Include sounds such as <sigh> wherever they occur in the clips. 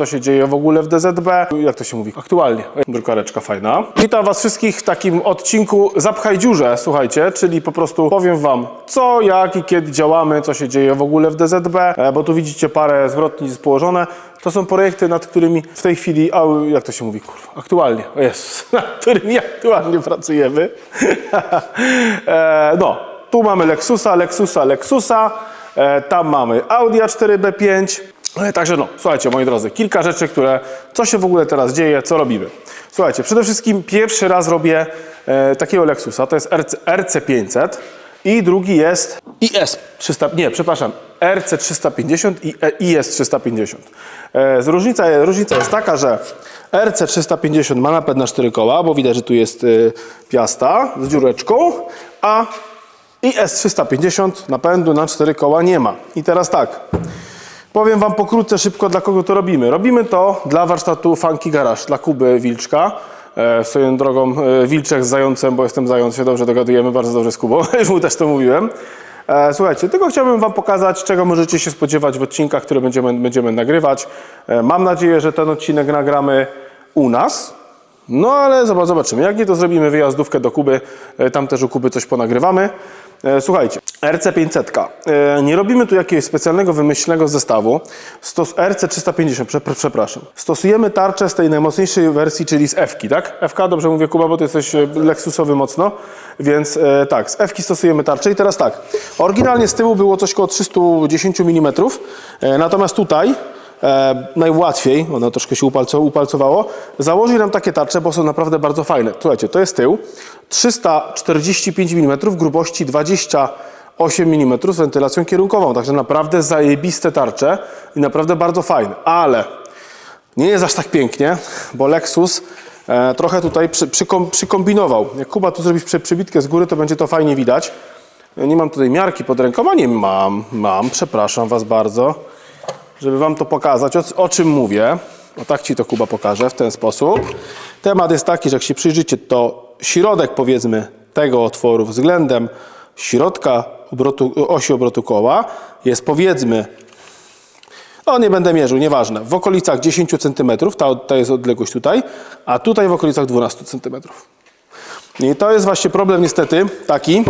co się dzieje w ogóle w DZB. Jak to się mówi? Aktualnie. Drukareczka fajna. Witam Was wszystkich w takim odcinku Zapchaj dziurze, słuchajcie, czyli po prostu powiem Wam co, jak i kiedy działamy, co się dzieje w ogóle w DZB, e, bo tu widzicie parę zwrotnic położone. To są projekty, nad którymi w tej chwili, a jak to się mówi, kurwa, aktualnie, o Jezus, <laughs> nad którymi aktualnie pracujemy. <laughs> e, no, tu mamy Lexusa, Lexusa, Lexusa, tam mamy Audi A4B5. E, Także no, słuchajcie, moi drodzy, kilka rzeczy, które, co się w ogóle teraz dzieje, co robimy. Słuchajcie, przede wszystkim pierwszy raz robię e, takiego Lexusa, to jest RC, RC500 i drugi jest IS 300, nie, przepraszam, RC 350 i e, IS 350. E, z różnica, różnica jest taka, że RC 350 ma napęd na 4 koła, bo widać, że tu jest piasta z dziureczką, a IS 350 napędu na 4 koła nie ma. I teraz tak, powiem Wam pokrótce, szybko, dla kogo to robimy. Robimy to dla warsztatu Funky Garage, dla Kuby Wilczka. E, swoją drogą e, Wilczek z Zającem, bo jestem Zając, się dobrze dogadujemy, bardzo dobrze z Kubą, <laughs> już mu też to mówiłem. E, słuchajcie, tylko chciałbym Wam pokazać, czego możecie się spodziewać w odcinkach, które będziemy, będziemy nagrywać. E, mam nadzieję, że ten odcinek nagramy u nas, no ale zob- zobaczymy. Jak nie, to zrobimy wyjazdówkę do Kuby. E, Tam też u Kuby coś ponagrywamy. E, Słuchajcie, RC500. E, Nie robimy tu jakiegoś specjalnego, wymyślnego zestawu. Stos RC350, prze, przepraszam. Stosujemy tarczę z tej najmocniejszej wersji, czyli z F-ki, tak? FK, dobrze mówię Kuba, bo ty jesteś e, Lexusowy mocno. Więc tak, z F-ki stosujemy tarczę. I teraz tak, oryginalnie z tyłu było coś koło 310 mm. Natomiast tutaj e, najłatwiej, ono troszkę się upalco, upalcowało, założyć nam takie tarcze, bo są naprawdę bardzo fajne. Słuchajcie, to jest tył, 345 mm, grubości 28 mm z wentylacją kierunkową, także naprawdę zajebiste tarcze i naprawdę bardzo fajne, ale nie jest aż tak pięknie, bo Lexus e, trochę tutaj przy, przykom, przykombinował. Jak Kuba tu zrobisz przy, przybitkę z góry, to będzie to fajnie widać. Ja nie mam tutaj miarki pod ręką, a nie mam, mam, przepraszam Was bardzo żeby Wam to pokazać, o, o czym mówię. O tak Ci to Kuba pokaże w ten sposób. Temat jest taki, że jak się przyjrzycie, to środek powiedzmy tego otworu względem środka obrotu, osi obrotu koła jest powiedzmy, o nie będę mierzył, nieważne, w okolicach 10 cm, ta, ta jest odległość tutaj, a tutaj w okolicach 12 cm. I to jest właśnie problem niestety taki,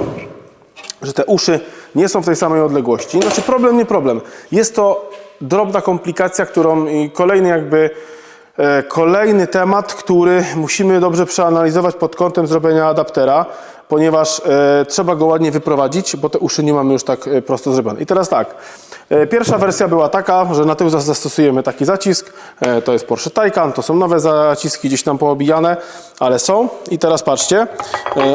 że te uszy nie są w tej samej odległości. Znaczy problem, nie problem. Jest to drobna komplikacja, którą kolejny jakby e, kolejny temat, który musimy dobrze przeanalizować pod kątem zrobienia adaptera, ponieważ e, trzeba go ładnie wyprowadzić, bo te uszy nie mamy już tak e, prosto zrobione. I teraz tak, e, pierwsza wersja była taka, że na tył zas- zastosujemy taki zacisk, to jest Porsche Taycan, to są nowe zaciski gdzieś tam poobijane, ale są. I teraz patrzcie,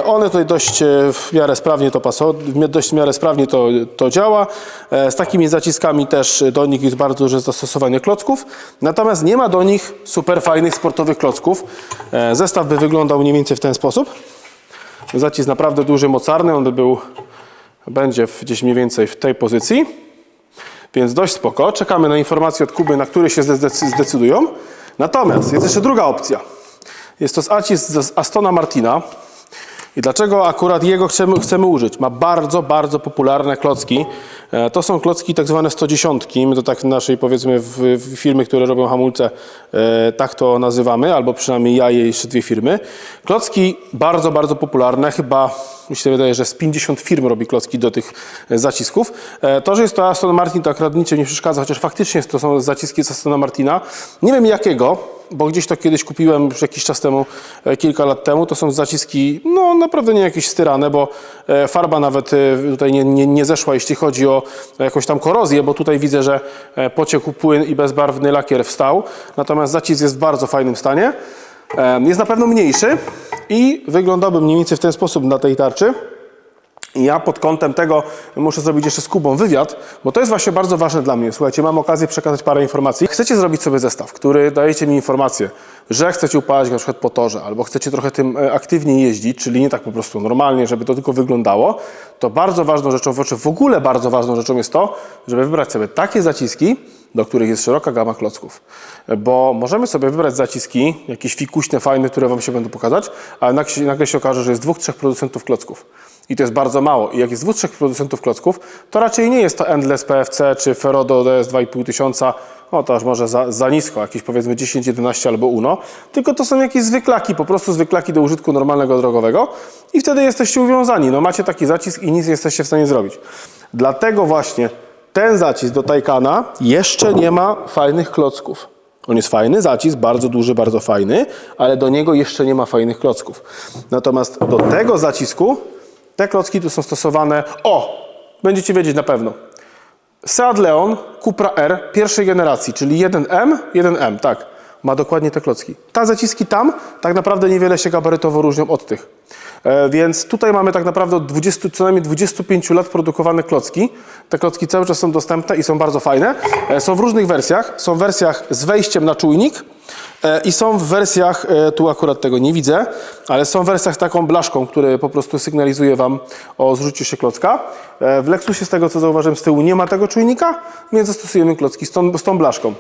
one tutaj dość w miarę sprawnie to paso, w dość w miarę sprawnie to, to działa. Z takimi zaciskami też do nich jest bardzo duże zastosowanie klocków, natomiast nie ma do nich super fajnych sportowych klocków. Zestaw by wyglądał mniej więcej w ten sposób. Zacisk naprawdę duży, mocarny, on by był, będzie gdzieś mniej więcej w tej pozycji. Więc dość spoko. Czekamy na informacje od Kuby, na które się zdecy- zdecydują. Natomiast jest jeszcze druga opcja. Jest to zacisk z Astona Martina. I dlaczego akurat jego chcemy, chcemy użyć? Ma bardzo, bardzo popularne klocki. E, To są klocki tak zwane 110. My to tak w naszej, powiedzmy, w, w firmy, które robią hamulce, e, tak to nazywamy, albo przynajmniej ja i jeszcze dwie firmy. Klocki bardzo, bardzo popularne. Chyba, mi się wydaje, że z 50 firm robi klocki do tych e, zacisków. To, że jest to Aston Martin, to akurat niczym nie przeszkadza, chociaż faktycznie to są zaciski z Astona Martina. Nie wiem jakiego, bo gdzieś to kiedyś kupiłem już jakiś czas temu, kilka lat temu. To są zaciski, no naprawdę nie jakieś styrane, bo farba nawet tutaj nie, nie, nie zeszła, jeśli chodzi o jakąś tam korozję, bo tutaj widzę, że e, pociekł płyn i bezbarwny lakier wstał. Natomiast zacisk jest w bardzo fajnym stanie. E, Jest na pewno mniejszy i wyglądałby mniej więcej w ten sposób na tej tarczy. Ja pod kątem tego muszę zrobić jeszcze z Kubą wywiad, bo to jest właśnie bardzo ważne dla mnie. Słuchajcie, mam okazję przekazać parę informacji. Chcecie zrobić sobie zestaw, który dajecie mi informację, że chcecie upalać na przykład po torze, albo chcecie trochę tym e, aktywniej jeździć, czyli nie tak po prostu normalnie, żeby to tylko wyglądało, to bardzo ważną rzeczą, znaczy w ogóle bardzo ważną rzeczą jest to, żeby wybrać sobie takie zaciski, do których jest szeroka gama klocków. Bo możemy sobie wybrać zaciski, jakieś fikuśne, fajne, które Wam się będą pokazać, ale nagle się okaże, że jest dwóch, trzech producentów klocków. I to jest bardzo mało. I jak jest dwóch, trzech producentów klocków, to raczej nie jest to Endless PFC czy Ferodo DS 2500, no to aż może za, za nisko, jakieś powiedzmy 10, 11 albo UNO, tylko to są jakieś zwyklaki, po prostu zwyklaki do użytku normalnego drogowego i wtedy jesteście uwiązani. No macie taki zacisk i nic nie jesteście w stanie zrobić. Dlatego właśnie ten zacisk do Taycana jeszcze nie ma fajnych klocków. On jest fajny, zacisk, bardzo duży, bardzo fajny, ale do niego jeszcze nie ma fajnych klocków. Natomiast do tego zacisku te klocki tu są stosowane. O! Będziecie wiedzieć na pewno. Seat Leon Cupra R pierwszej generacji, czyli 1M, 1M, tak. Ma dokładnie te klocki. Ta zaciski tam tak naprawdę niewiele się gabarytowo różnią od tych. E, więc tutaj mamy tak naprawdę od 20, co najmniej 25 lat produkowane klocki. Te klocki cały czas są dostępne i są bardzo fajne. E, są w różnych wersjach. Są w wersjach z wejściem na czujnik e, i są w wersjach, tu akurat tego nie widzę, ale są w wersjach z taką blaszką, który po prostu sygnalizuje Wam o zrzuciu się klocka. W Lexusie z tego co zauważyłem z tyłu nie ma tego czujnika, więc zastosujemy klocki z tą, z tą blaszką.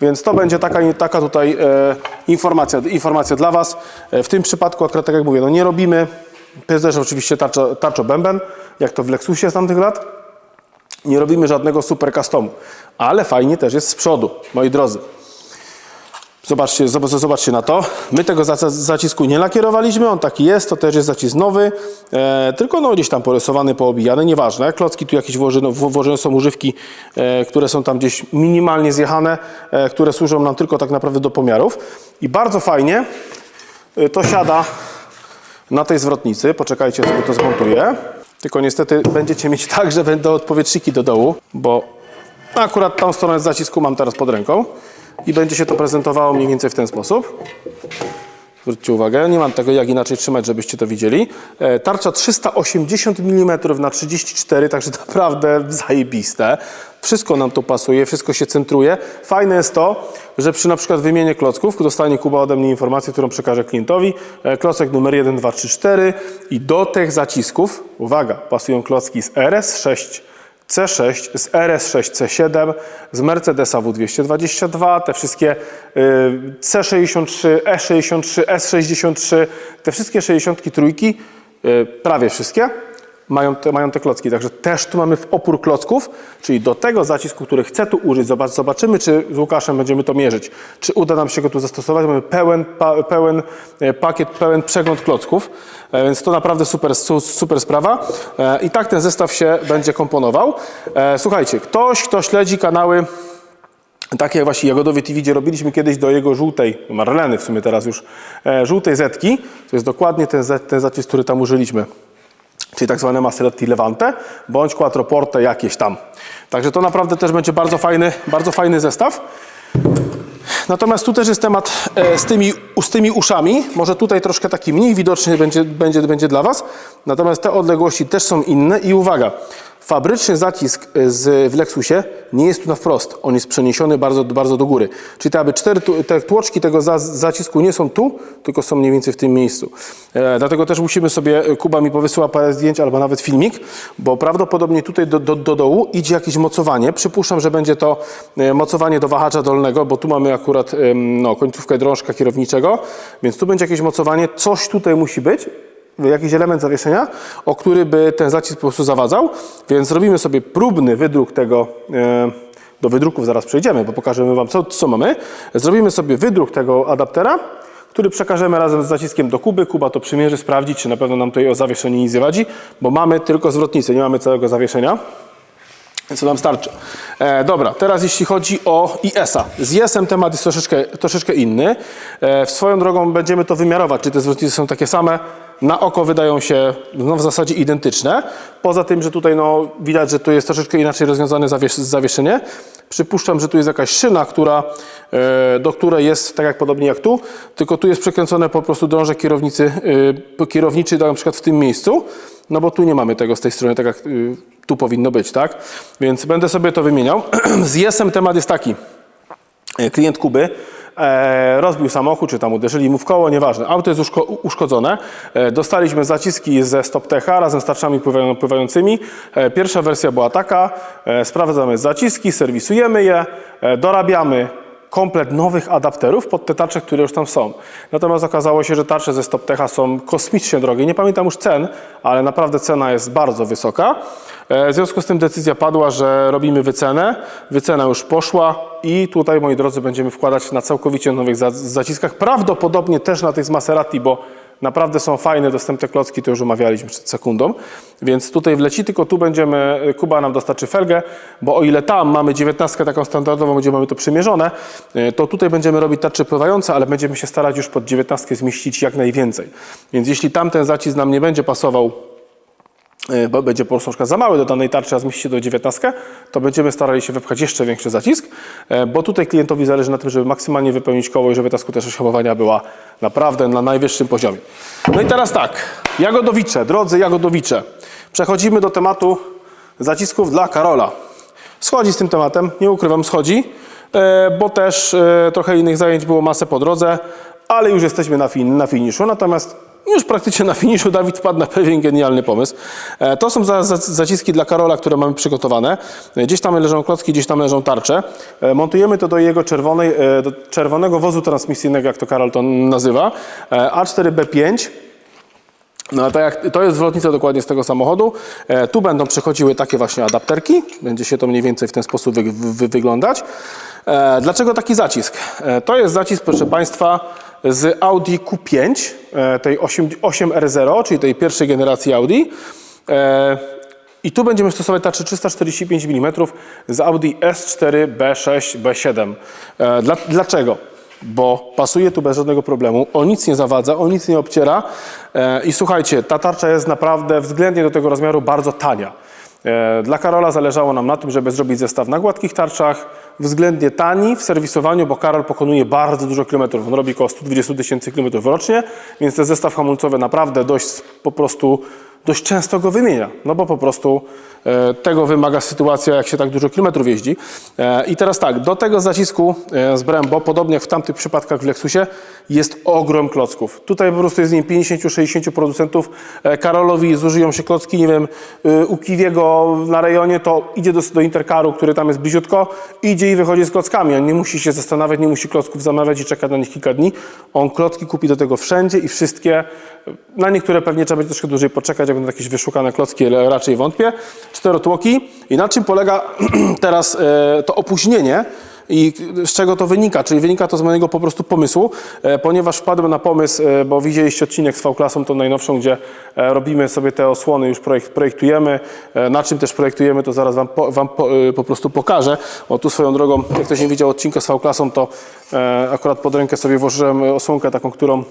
Więc to będzie taka, taka tutaj e, informacja, informacja dla Was. E, w tym przypadku akurat tak jak mówię, no nie robimy, to oczywiście tarczo, tarczo bęben, jak to w Lexusie z tamtych lat. Nie robimy żadnego super customu, ale fajnie też jest z przodu, moi drodzy. Zobaczcie, zob- zobaczcie na to. My tego zac- zacisku nie lakierowaliśmy, on taki jest, to też jest zacisk nowy, e, tylko no gdzieś tam porysowany, poobijany, nieważne. Klocki tu jakieś włożone, wło- włożone są używki, e, które są tam gdzieś minimalnie zjechane, e, które służą nam tylko tak naprawdę do pomiarów. I bardzo fajnie e, to siada na tej zwrotnicy. Poczekajcie, sobie to zmontuję. Tylko niestety będziecie mieć tak, że będą odpowietrzniki do dołu, bo akurat tą stronę zacisku mam teraz pod ręką i będzie się to prezentowało mniej więcej w ten sposób. Zwróćcie uwagę, nie mam tego jak inaczej trzymać, żebyście to widzieli. E, Tarcza 380 mm na 34, także <laughs> naprawdę zajebiste. Wszystko nam tu pasuje, wszystko się centruje. Fajne jest to, że przy na przykład wymianie klocków dostanie Kuba ode mnie informację, którą przekażę klientowi. E, Klocek numer 1, 2, 3, 4 i do tych zacisków, uwaga, pasują klocki z RS6 C6, z RS6 C7, z Mercedesa W222, te wszystkie y, C63, E63, S63, te wszystkie 63 trójki, y, prawie wszystkie, mają te, mają te klocki. Także też tu mamy w opór klocków, czyli do tego zacisku, który chcę tu użyć. Zobacz, zobaczymy, czy z Łukaszem będziemy to mierzyć. Czy uda nam się go tu zastosować. Mamy pełen, pa, pełen e, pakiet, pełen przegląd klocków, e, więc to naprawdę super, su- super sprawa. E, I tak ten zestaw się będzie komponował. Słuchajcie, ktoś, kto śledzi kanały takie jak właśnie Jagodowie TV, gdzie robiliśmy kiedyś do jego żółtej, Marleny w sumie teraz już, żółtej zetki, to jest dokładnie ten, ten zacisk, który tam użyliśmy czyli tak zwane Maseretti Levante, bądź Quattroporte jakieś tam. Także to naprawdę też będzie bardzo fajny, bardzo fajny zestaw. Natomiast tu też jest temat e, z, tymi, z tymi uszami. Może tutaj troszkę taki mniej widoczny będzie, będzie, będzie dla Was. Natomiast te odległości też są inne. I uwaga, fabryczny zacisk e, z, w Lexusie nie jest tu na wprost. On jest przeniesiony bardzo, bardzo do góry. Czyli te, aby cztery te tłoczki tego za, zacisku nie są tu, tylko są mniej więcej w tym miejscu. E, dlatego też musimy sobie, e, Kuba mi powysyła parę zdjęć albo nawet filmik, bo prawdopodobnie tutaj do, do, do dołu idzie jakieś mocowanie. Przypuszczam, że będzie to e, mocowanie do wahacza dolnego, bo tu mamy akurat no, końcówkę drążka kierowniczego, więc tu będzie jakieś mocowanie. Coś tutaj musi być, jakiś element zawieszenia, o który by ten zacisk po prostu zawadzał. Więc robimy sobie próbny wydruk tego. E, do wydruków zaraz przejdziemy, bo pokażemy Wam, co, co mamy. Zrobimy sobie wydruk tego adaptera, który przekażemy razem z zaciskiem do Kuby. Kuba to przymierzy, sprawdzi, czy na pewno nam tutaj o zawieszeniu nic nie wadzi, bo mamy tylko zwrotnicę, nie mamy całego zawieszenia. To nam starczy. E, dobra, teraz jeśli chodzi o IS-a. Z IS-em temat jest troszeczkę, troszeczkę inny. E, swoją drogą będziemy to wymiarować, czy te zwrotnice są takie same. Na oko wydają się no, w zasadzie identyczne. Poza tym, że tutaj no, widać, że tu jest troszeczkę inaczej rozwiązane zawiesz zawieszenie. Przypuszczam, że tu jest jakaś szyna, która, e, do której jest tak jak podobnie jak tu, tylko tu jest przekręcone po prostu drążek kierownicy, e, kierowniczy na przykład w tym miejscu, no bo tu nie mamy tego z tej strony, tak jak y, tu powinno być, tak? Więc będę sobie to wymieniał. <clears throat> Z IS-em temat jest taki. E, klient Kuby e, rozbił samochód, czy tam uderzyli mu w koło, nieważne. Auto jest uszko, uszkodzone. E, dostaliśmy zaciski ze StopTecha razem z tarczami pływają, pływającymi. Pierwsza wersja była taka, sprawdzamy zaciski, serwisujemy je, dorabiamy komplet nowych adapterów pod te tarcze, które już tam są. Natomiast okazało się, że tarcze ze StopTecha są kosmicznie drogie. Nie pamiętam już cen, ale naprawdę cena jest bardzo wysoka. E, W związku z tym decyzja padła, że robimy wycenę. Wycena już poszła i tutaj, moi drodzy, będziemy wkładać na całkowicie nowych za- zaciskach. Prawdopodobnie też na tych z Maserati, bo Naprawdę są fajne, dostępne klocki, to już omawialiśmy przed sekundą. Więc tutaj wleci, tylko tu będziemy, Kuba nam dostarczy felgę, bo o ile tam mamy 19 taką standardową, gdzie mamy to przymierzone, y, to tutaj będziemy robić tarcze pływające, ale będziemy się starać już pod 19 zmieścić jak najwięcej. Więc jeśli tamten zacisk nam nie będzie pasował, będzie po prostu na za mały do danej tarczy, a zmieści się do 19, to będziemy starali się wypchać jeszcze większy zacisk, e, bo tutaj klientowi zależy na tym, żeby maksymalnie wypełnić koło i żeby ta skuteczność hamowania była naprawdę na najwyższym poziomie. No i teraz tak, jagodowicze, drodzy jagodowicze, przechodzimy do tematu zacisków dla Karola. Schodzi z tym tematem, nie ukrywam, schodzi, e, bo też e, trochę innych zajęć było masę po drodze, ale już jesteśmy na, fin na finiszu, natomiast już praktycznie na finiszu Dawid wpadł na pewien genialny pomysł. E, To są za, za, zaciski dla Karola, które mamy przygotowane. E, Gdzieś tam leżą klocki, gdzieś tam leżą tarcze. E, Montujemy to do jego czerwonej, do czerwonego wozu transmisyjnego, jak to Karol to nazywa. E, A4B5. No, tak jak, to jest zwrotnica dokładnie z tego samochodu. Tu będą przychodziły takie właśnie adapterki. Będzie się to mniej więcej w ten sposób wy, wy, wyglądać. Dlaczego taki zacisk? To jest zacisk, proszę Państwa, z Audi Q5, e, tej 8, 8R0, czyli tej pierwszej generacji Audi. E, i tu będziemy stosować tarczy 345 mm z Audi S4, B6, B7. E, dla, dlaczego? Bo pasuje tu bez żadnego problemu, o nic nie zawadza, o nic nie obciera. E, I słuchajcie, ta tarcza jest naprawdę względnie do tego rozmiaru bardzo tania. E, Dla Karola zależało nam na tym, żeby zrobić zestaw na gładkich tarczach, względnie tani w serwisowaniu, bo Karol pokonuje bardzo dużo kilometrów. On robi około 120 tysięcy kilometrów rocznie, więc ten zestaw hamulcowy naprawdę dość po prostu dość często go wymienia, no bo po prostu e, tego wymaga sytuacja, jak się tak dużo kilometrów jeździ. E, I teraz tak, do tego zacisku e, z Brembo, podobnie jak w tamtych przypadkach w Lexusie, jest ogrom klocków. Tutaj po prostu jest z nim 50-60 producentów. Karolowi zużyją się klocki, nie wiem, u Kiwiego na rejonie, to idzie do, do Intercaru, który tam jest bliziutko, idzie i wychodzi z klockami. On nie musi się zastanawiać, nie musi klocków zamawiać i czekać na nich kilka dni. On klocki kupi do tego wszędzie i wszystkie. Na niektóre pewnie trzeba będzie troszkę dłużej poczekać, będą jakieś wyszukane klocki, ale raczej wątpię. Czterotłoki. I na czym polega <clears throat> teraz e, to opóźnienie? I z czego to wynika? Czyli wynika to z mojego po prostu pomysłu, e, ponieważ wpadłem na pomysł, e, bo widzieliście odcinek z V-klasą, tą najnowszą, gdzie robimy sobie te osłony, już projekt, projektujemy. Na czym też projektujemy, to zaraz Wam, po, wam po, po prostu pokażę. O tu swoją drogą, jak ktoś nie widział odcinka z V-klasą, to akurat pod rękę sobie włożyłem osłonkę taką, którą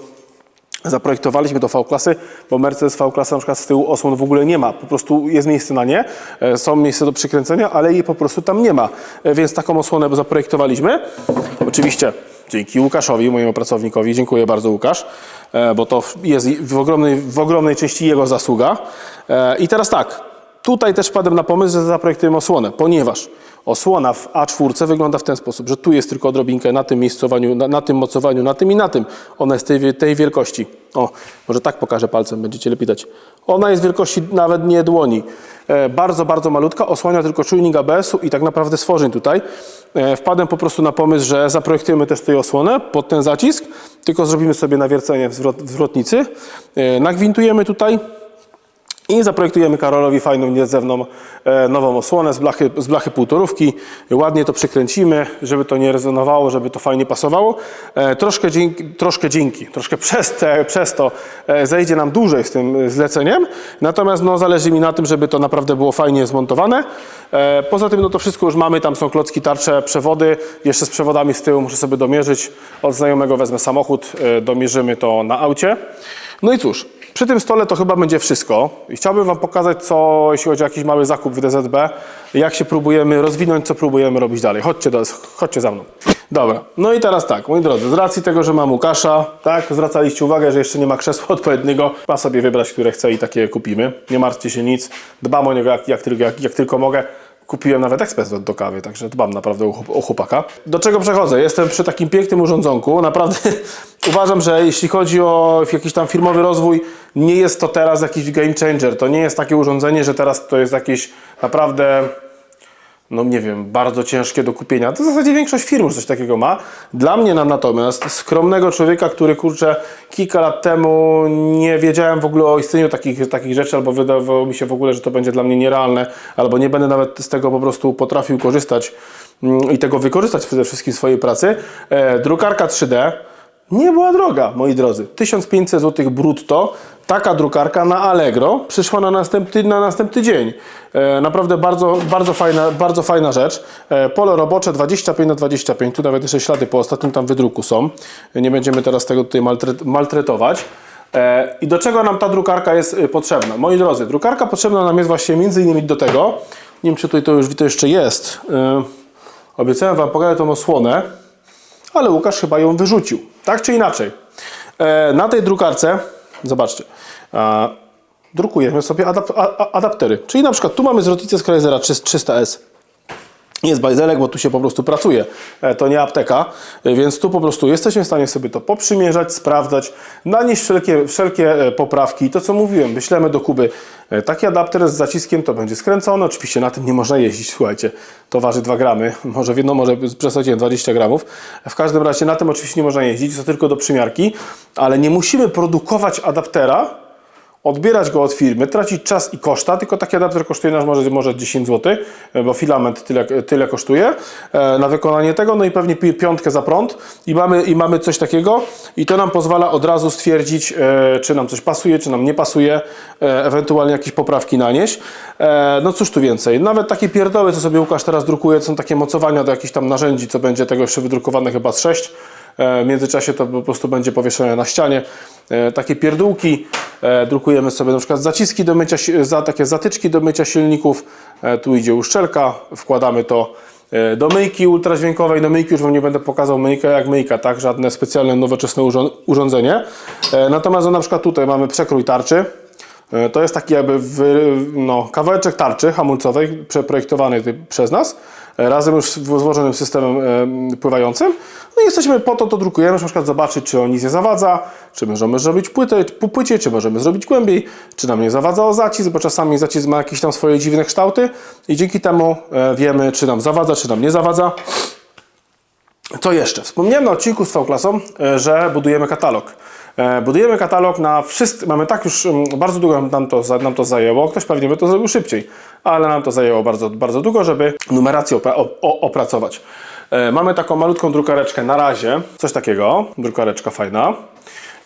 Zaprojektowaliśmy do V-klasy, bo Mercedes V-klasa na przykład z tyłu osłon w ogóle nie ma. Po prostu jest miejsce na nie, e, są miejsca do przykręcenia, ale jej po prostu tam nie ma. E, Więc taką osłonę zaprojektowaliśmy. Oczywiście dzięki Łukaszowi, mojemu pracownikowi. Dziękuję bardzo Łukasz, e, bo to jest w ogromnej, w ogromnej części jego zasługa. I teraz tak, tutaj też wpadłem na pomysł, że zaprojektujemy osłonę, ponieważ osłona w A4 wygląda w ten sposób, że tu jest tylko odrobinkę na tym miejscowaniu, na, na tym mocowaniu, na tym i na tym. Ona jest tej, tej wielkości. O, może tak pokażę palcem, będziecie lepiej widać. Ona jest wielkości nawet nie dłoni. E, bardzo, bardzo malutka, osłania tylko czujnik ABS-u i tak naprawdę stworzeń tutaj. E, wpadłem po prostu na pomysł, że zaprojektujemy też tej osłonę pod ten zacisk, tylko zrobimy sobie nawiercenie w zwrot, w zwrotnicy. E, nagwintujemy tutaj, i zaprojektujemy Karolowi fajną, niezewną, e, nową osłonę z blachy, z blachy półtorówki. Ładnie to przykręcimy, żeby to nie rezonowało, żeby to fajnie pasowało. E, troszkę, dzięki, troszkę dzięki, troszkę <laughs> przez, te, przez to e, zejdzie nam dłużej z tym zleceniem. Natomiast no, zależy mi na tym, żeby to naprawdę było fajnie zmontowane. Poza tym no, to wszystko już mamy, tam są klocki, tarcze, przewody. Jeszcze z przewodami z tyłu muszę sobie domierzyć. Od znajomego wezmę samochód, domierzymy to na aucie. No i cóż, przy tym stole to chyba będzie wszystko. I chciałbym Wam pokazać, co, jeśli chodzi o jakiś mały zakup w DZB, jak się próbujemy rozwinąć, co próbujemy robić dalej. Chodźcie, do, chodźcie za mną. Dobra, no i teraz tak, moi drodzy, z racji tego, że mam Łukasza, tak, zwracaliście uwagę, że jeszcze nie ma krzesła <laughs> odpowiedniego, ma sobie wybrać, które chce i takie kupimy. Nie martwcie się nic, dbam o niego jak, jak, jak, jak tylko mogę. Kupiłem nawet ekspres do, do kawy, także dbam naprawdę o, chłop- o chłopaka. Do czego przechodzę? Jestem przy takim pięknym urządzonku. Naprawdę <laughs> uważam, że jeśli chodzi o jakiś tam firmowy rozwój, nie jest to teraz jakiś game changer. To nie jest takie urządzenie, że teraz to jest jakieś naprawdę no nie wiem, bardzo ciężkie do kupienia. To w zasadzie większość firm już coś takiego ma. Dla mnie natomiast, skromnego człowieka, który kurczę kilka lat temu nie wiedziałem w ogóle o istnieniu takich, takich rzeczy, albo wydawało mi się w ogóle, że to będzie dla mnie nierealne, albo nie będę nawet z tego po prostu potrafił korzystać mm, i tego wykorzystać przede wszystkim w swojej pracy. E, drukarka 3D nie była droga, moi drodzy. 1500 zł brutto. Taka drukarka na Allegro przyszła na następny, na następny dzień. E, naprawdę bardzo, bardzo, fajna, bardzo fajna rzecz. E, pole robocze 25 na 25 Tu nawet jeszcze ślady po ostatnim tam wydruku są. Nie będziemy teraz tego tutaj maltre- maltretować. E, I do czego nam ta drukarka jest e, potrzebna? Moi drodzy, drukarka potrzebna nam jest właśnie między innymi do tego, nie wiem czy tutaj to już to jeszcze jest, e, obiecałem Wam pokazać tą osłonę, ale Łukasz chyba ją wyrzucił. Tak czy inaczej. E, na tej drukarce, zobaczcie, drukujemy sobie adap adaptery. Czyli na przykład tu mamy zwrotnicę z Chrysera 300S. Jest bajzelek, bo tu się po prostu pracuje. E, To nie apteka, e, więc tu po prostu jesteśmy w stanie sobie to poprzymierzać, sprawdzać, nanieść wszelkie, wszelkie e, poprawki. To co mówiłem, wyślemy do Kuby taki adapter z zaciskiem, to będzie skręcony. Oczywiście na tym nie można jeździć, słuchajcie, to waży 2 gramy, <laughs> może w jedno, może przesadziłem 20 gramów. W każdym razie na tym oczywiście nie można jeździć, to tylko do przymiarki, ale nie musimy produkować adaptera, odbierać go od firmy, tracić czas i koszta, tylko taki adapter kosztuje nas może, może 10 zł, bo filament tyle, tyle kosztuje e, na wykonanie tego, no i pewnie pi- piątkę za prąd i mamy, i mamy coś takiego i to nam pozwala od razu stwierdzić, e, czy nam coś pasuje, czy nam nie pasuje, e, ewentualnie jakieś poprawki nanieść. E, no cóż tu więcej, nawet takie pierdoły, co sobie Łukasz teraz drukuje, to są takie mocowania do jakichś tam narzędzi, co będzie tego jeszcze wydrukowane chyba z 6, E, W międzyczasie to po prostu będzie powieszone na ścianie. E, Takie pierdółki. E, Drukujemy sobie na przykład zaciski do mycia, za, takie zatyczki do mycia silników. E, Tu idzie uszczelka. Wkładamy to e, do myjki ultradźwiękowej. Do myjki już Wam nie będę pokazał myjkę jak myjka, tak? Żadne specjalne nowoczesne urząd- urządzenie. E, Natomiast na przykład tutaj mamy przekrój tarczy. E, To jest taki jakby wy, no, kawałeczek tarczy hamulcowej przeprojektowany przez nas, e, razem już z złożonym systemem pływającym. No i jesteśmy po to, to drukujemy, żeby na przykład zobaczyć, czy on nic nie zawadza, czy możemy zrobić płytę, po płycie, czy możemy zrobić głębiej, czy nam nie zawadza o zacisk, bo czasami zacisk ma jakieś tam swoje dziwne kształty i dzięki temu e, wiemy, czy nam zawadza, czy nam nie zawadza. Co jeszcze? Wspomniałem na odcinku z V-klasą, e, że budujemy katalog. E, Budujemy katalog na wszystkie. Mamy tak już mm, bardzo długo nam to, nam to zajęło. Ktoś pewnie by to zrobił szybciej, ale nam to zajęło bardzo, bardzo długo, żeby numerację opracować. E, Mamy taką malutką drukareczkę na razie, coś takiego. Drukareczka fajna.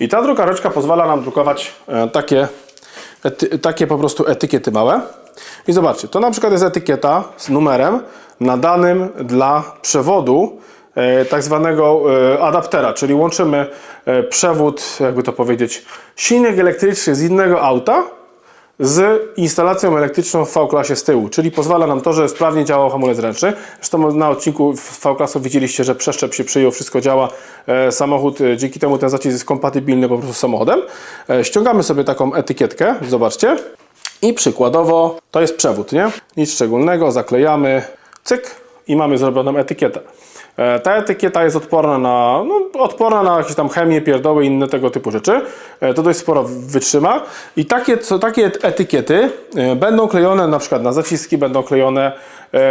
I ta drukareczka pozwala nam drukować takie, takie po prostu etykiety małe. I zobaczcie, to na przykład jest etykieta z numerem nadanym dla przewodu tak zwanego e, adaptera, czyli łączymy e, przewód, jakby to powiedzieć, silnik elektryczny z innego auta z instalacją elektryczną w V-klasie z tyłu, czyli pozwala nam to, że sprawnie działał hamulec ręczny. Zresztą na odcinku V-klasu widzieliście, że przeszczep się przyjął, wszystko działa. E, Samochód, e, dzięki temu ten zacisk jest kompatybilny po prostu z samochodem. E, Ściągamy sobie taką etykietkę, zobaczcie. I przykładowo to jest przewód, nie? Nic szczególnego, zaklejamy, cyk i mamy zrobioną etykietę. E, Ta etykieta jest odporna na, no, odporna na jakieś tam chemię, pierdoły i inne tego typu rzeczy. E, To dość sporo wytrzyma. I takie, co, takie etykiety e, będą klejone na przykład na zaciski, będą klejone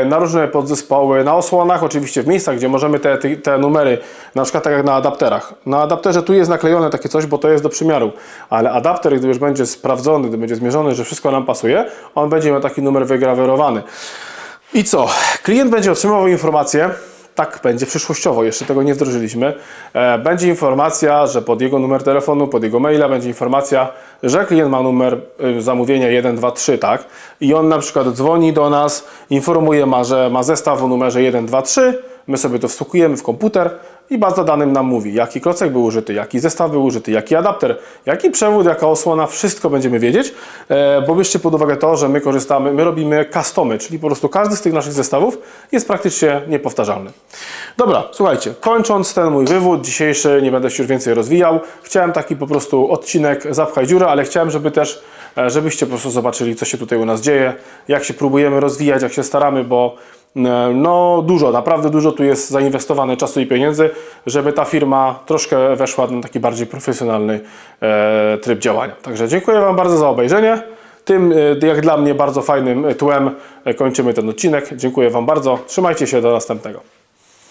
na różne podzespoły, na osłonach, oczywiście w miejscach, gdzie możemy te, te numery, na przykład tak jak na adapterach. Na adapterze tu jest naklejone takie coś, bo to jest do przymiaru, ale adapter, gdy już będzie sprawdzony, gdy będzie zmierzony, że wszystko nam pasuje, on będzie miał taki numer wygrawerowany. I co? Klient będzie otrzymywał informację, tak będzie przyszłościowo, jeszcze tego nie wdrożyliśmy. E, Będzie informacja, że pod jego numer telefonu, pod jego maila będzie informacja, że klient ma numer y, zamówienia 123, tak? I on na przykład dzwoni do nas, informuje, ma, że ma zestaw o numerze 123, my sobie to wstukujemy w komputer, i baza danych nam mówi, jaki klocek był użyty, jaki zestaw był użyty, jaki adapter, jaki przewód, jaka osłona, wszystko będziemy wiedzieć, e, bo bierzcie pod uwagę to, że my korzystamy, my robimy customy, czyli po prostu każdy z tych naszych zestawów jest praktycznie niepowtarzalny. Dobra, słuchajcie, kończąc ten mój wywód dzisiejszy, nie będę się już więcej rozwijał, chciałem taki po prostu odcinek zapchaj dziurę, ale chciałem, żeby też, e, żebyście po prostu zobaczyli, co się tutaj u nas dzieje, jak się próbujemy rozwijać, jak się staramy, bo no dużo, naprawdę dużo tu jest zainwestowane czasu i pieniędzy, żeby ta firma troszkę weszła na taki bardziej profesjonalny e, tryb działania. Także dziękuję Wam bardzo za obejrzenie. Tym, e, jak dla mnie, bardzo fajnym tłem e, kończymy ten odcinek. Dziękuję Wam bardzo. Trzymajcie się, do następnego.